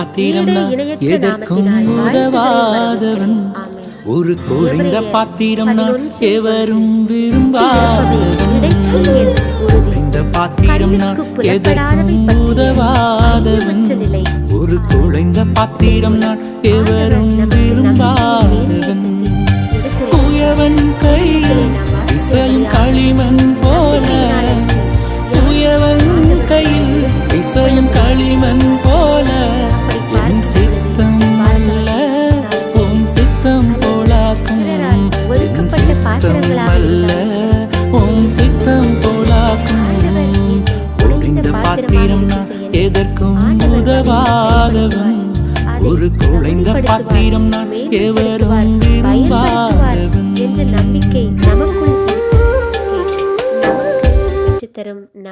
பாத்திரம் எதற்கும் உதவாதவன் ஒரு குறைந்த பாத்திரம் நான் எவரும் விரும்பாதவன். இந்த பாத்திரம் நான் எதற்கும் உதவாதவன் ஒரு குழைந்த பாத்திரம் நான் எவரும் பாத்திரம் நான் எதற்கும் உதவாதவன். ஒரு குழைந்த பாத்திரம் நான் எவரும் விரும்பாதவன். என்ற நம்பிக்கை நமக்குள் தரும் நம்